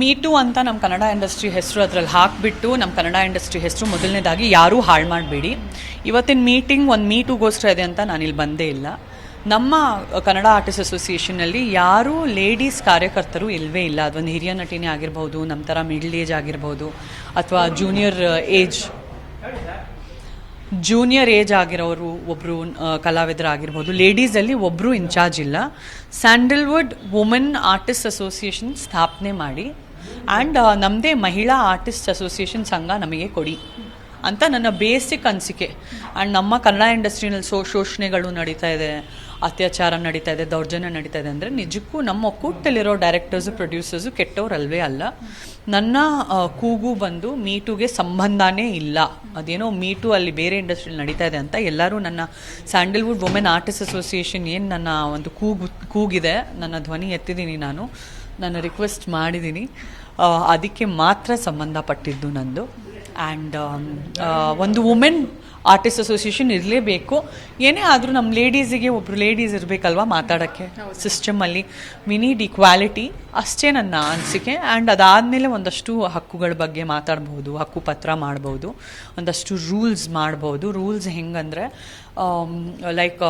Meet ಅಂತ ನಮ್ಮ Kannada industry ಹೆಸರು ಅದರಲ್ಲಿ ಹಾಕಿಬಿಟ್ಟು ನಮ್ಮ ಕನ್ನಡ ಇಂಡಸ್ಟ್ರಿ ಹೆಸರು ಮೊದಲನೇದಾಗಿ ಯಾರೂ ಹಾಳು ಮಾಡಬೇಡಿ. ಇವತ್ತಿನ ಮೀಟಿಂಗ್ ಒಂದು ಮೀಟುಗೋಸ್ಕರ ಇದೆ ಅಂತ ನಾನಿಲ್ಲಿ ಬಂದೇ ಇಲ್ಲ. ನಮ್ಮ ಕನ್ನಡ ಆರ್ಟಿಸ್ಟ್ ಅಸೋಸಿಯೇಷನಲ್ಲಿ ಯಾರೂ ಲೇಡೀಸ್ ಕಾರ್ಯಕರ್ತರು ಇಲ್ಲವೇ ಇಲ್ಲ. ಅದೊಂದು ಹಿರಿಯ ನಟಿನೇ ಆಗಿರ್ಬೋದು ನಮ್ಮ ಥರ ಮಿಡ್ಲ್ ಏಜ್ ಆಗಿರ್ಬೋದು, ಅಥವಾ ಜೂನಿಯರ್ ಏಜ್ ಜೂನಿಯರ್ ಏಜ್ ಆಗಿರೋರು ಒಬ್ಬರು ಕಲಾವಿದರಾಗಿರ್ಬೋದು. ಲೇಡೀಸಲ್ಲಿ ಒಬ್ಬರು ಇನ್ಚಾರ್ಜ್ ಇಲ್ಲ. ಸ್ಯಾಂಡಲ್ವುಡ್ ವುಮೆನ್ ಆರ್ಟಿಸ್ಟ್ ಅಸೋಸಿಯೇಷನ್ ಸ್ಥಾಪನೆ ಮಾಡಿ. ಆ್ಯಂಡ್ ನಮ್ಮದೇ ಮಹಿಳಾ ಆರ್ಟಿಸ್ಟ್ ಅಸೋಸಿಯೇಷನ್ ಸಂಘ ನಮಗೆ ಕೊಡಿ. ಅಂತ ನನ್ನ ಬೇಸಿಕ್ ಅನಿಸಿಕೆ. ಆ್ಯಂಡ್ ನಮ್ಮ ಕನ್ನಡ ಇಂಡಸ್ಟ್ರಿನಲ್ಲಿ ಸೋ, ಶೋಷಣೆಗಳು ನಡೀತಾ ಇದೆ, ಅತ್ಯಾಚಾರ ನಡೀತಾ ಇದೆ, ದೌರ್ಜನ್ಯ ನಡೀತಾ ಇದೆ ಅಂದರೆ ನಿಜಕ್ಕೂ ನಮ್ಮ ಒಕ್ಕೂಟದಲ್ಲಿರೋ ಡೈರೆಕ್ಟರ್ಸು ಪ್ರೊಡ್ಯೂಸರ್ಸು ಕೆಟ್ಟವರಲ್ವೇ ಅಲ್ಲ. ನನ್ನ ಕೂಗು ಬಂದು ಮೀಟುಗೆ ಸಂಬಂಧನೇ ಇಲ್ಲ. ಅದೇನೋ ಮೀಟು ಅಲ್ಲಿ ಬೇರೆ ಇಂಡಸ್ಟ್ರಿಯಲ್ಲಿ ನಡೀತಾ ಇದೆ ಅಂತ ಎಲ್ಲರೂ ನನ್ನ ಸ್ಯಾಂಡಲ್ವುಡ್ ವುಮೆನ್ ಆರ್ಟಿಸ್ಟ್ ಅಸೋಸಿಯೇಷನ್ ಏನು ನನ್ನ ಒಂದು ಕೂಗು, ಕೂಗಿದೆ, ನನ್ನ ಧ್ವನಿ ಎತ್ತಿದ್ದೀನಿ ನಾನು, ನನ್ನ ರಿಕ್ವೆಸ್ಟ್ ಮಾಡಿದ್ದೀನಿ ಅದಕ್ಕೆ ಮಾತ್ರ ಸಂಬಂಧಪಟ್ಟಿದ್ದು ನಂದು. ಆ್ಯಂಡ್ ಒಂದು ವುಮೆನ್ ಆರ್ಟಿಸ್ಟ್ ಅಸೋಸಿಯೇಷನ್ ಇರಲೇಬೇಕು. ಏನೇ ಆದರೂ ನಮ್ಮ ಲೇಡೀಸಿಗೆ ಒಬ್ಬರು ಲೇಡೀಸ್ ಇರಬೇಕಲ್ವಾ ಮಾತಾಡೋಕ್ಕೆ? ಸಿಸ್ಟಮಲ್ಲಿ ವಿ ನೀಡ್ ಈಕ್ವಾಲಿಟಿ ಅಷ್ಟೇ ನನ್ನ ಅನಿಸಿಕೆ. ಆ್ಯಂಡ್ ಅದಾದಮೇಲೆ ಒಂದಷ್ಟು ಹಕ್ಕುಗಳ ಬಗ್ಗೆ ಮಾತಾಡ್ಬೋದು ಹಕ್ಕು ಪತ್ರ ಮಾಡ್ಬೋದು ಒಂದಷ್ಟು ರೂಲ್ಸ್ ಮಾಡ್ಬೋದು ರೂಲ್ಸ್ ಹೆಂಗಂದರೆ ಲೈಕ್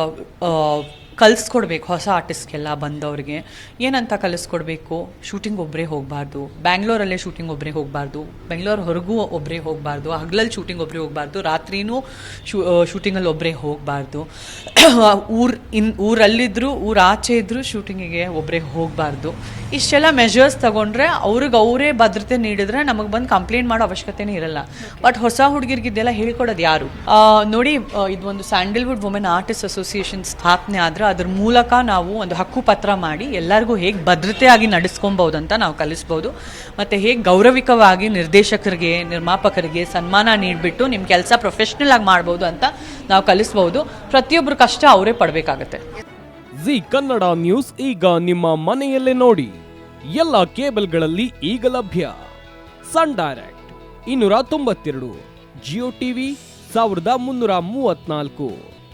ಕಲಿಸ್ಕೊಡ್ಬೇಕು ಹೊಸ ಆರ್ಟಿಸ್ಟ್ಗೆಲ್ಲ ಬಂದವ್ರಿಗೆ. ಏನಂತ ಕಲಿಸ್ಕೊಡ್ಬೇಕು? ಶೂಟಿಂಗ್ ಒಬ್ಬರೇ ಹೋಗಬಾರ್ದು. ಬ್ಯಾಂಗ್ಳೂರಲ್ಲೇ ಶೂಟಿಂಗ್ ಒಬ್ಬರೇ ಹೋಗಬಾರ್ದು. ಬೆಂಗಳೂರು ಹೊರಗೂ ಒಬ್ಬರೇ ಹೋಗಬಾರ್ದು. ಹಗ್ಲಲ್ಲಿ ಶೂಟಿಂಗ್ ಒಬ್ಬರೇ ಹೋಗಬಾರ್ದು. ರಾತ್ರಿನೂ ಶೂ ಶೂಟಿಂಗಲ್ಲಿ ಒಬ್ಬರೇ ಹೋಗಬಾರ್ದು. ಊರು ಇನ್ ಊರಲ್ಲಿದ್ದರೂ ಊರು ಆಚೆ ಇದ್ದರೂ ಶೂಟಿಂಗಿಗೆ ಒಬ್ಬರೇ ಹೋಗಬಾರ್ದು. ಇಷ್ಟೆಲ್ಲ ಮೆಷರ್ಸ್ ತಗೊಂಡ್ರೆ ಅವ್ರಿಗೆ ಅವರೇ ಭದ್ರತೆ ನೀಡಿದ್ರೆ ನಮಗೆ ಬಂದು ಕಂಪ್ಲೇಂಟ್ ಮಾಡೋ ಅವಶ್ಯಕತೆನೇ ಇರಲ್ಲ. ಬಟ್ ಹೊಸ ಹುಡುಗಿರ್ಗಿದ್ದೆಲ್ಲ ಹೇಳ್ಕೊಡೋದು ಯಾರು? ನೋಡಿ ಇದೊಂದು ಇದು ಒಂದು ಸ್ಯಾಂಡಲ್ವುಡ್ ವುಮೆನ್ ಆರ್ಟಿಸ್ಟ್ ಅಸೋಸಿಯೇಷನ್ ಸ್ಥಾಪನೆ ಆದ್ರೆ ಅದ್ರ ಮೂಲಕ ನಾವು ಒಂದು ಹಕ್ಕು ಪತ್ರ ಮಾಡಿ ಎಲ್ಲರಿಗೂ ಹೇಗೆ ಭದ್ರತೆಯಾಗಿ ನಡೆಸ್ಕೊಬಹುದು ಅಂತ ನಾವು ಕಲಿಸ್ಬೋದು. ಮತ್ತು ಹೇಗೆ ಗೌರವಿಕವಾಗಿ ನಿರ್ದೇಶಕರಿಗೆ, ನಿರ್ಮಾಪಕರಿಗೆ ಸನ್ಮಾನ ನೀಡಿಬಿಟ್ಟು ನಿಮ್ಮ ಕೆಲಸ ಪ್ರೊಫೆಷ್ನಲ್ ಆಗಿ ಮಾಡ್ಬೋದು ಅಂತ ನಾವು ಕಲಿಸ್ಬೋದು. ಪ್ರತಿಯೊಬ್ಬರು ಕಷ್ಟ ಅವರೇ ಪಡಬೇಕಾಗತ್ತೆ. ಜಿ ಕನ್ನಡ ನ್ಯೂಸ್ ಈಗ ನಿಮ್ಮ ಮನೆಯಲ್ಲೇ ನೋಡಿ. ಎಲ್ಲ ಕೇಬಲ್ಗಳಲ್ಲಿ ಈಗ ಲಭ್ಯ. ಸನ್ ಡೈರೆಕ್ಟ್ ಇನ್ನೂರ ತೊಂಬತ್ತೆರಡು, ಜಿಯೋ ಟಿವಿ ಸಾವಿರದ ಮುನ್ನೂರ ಮೂವತ್ನಾಲ್ಕು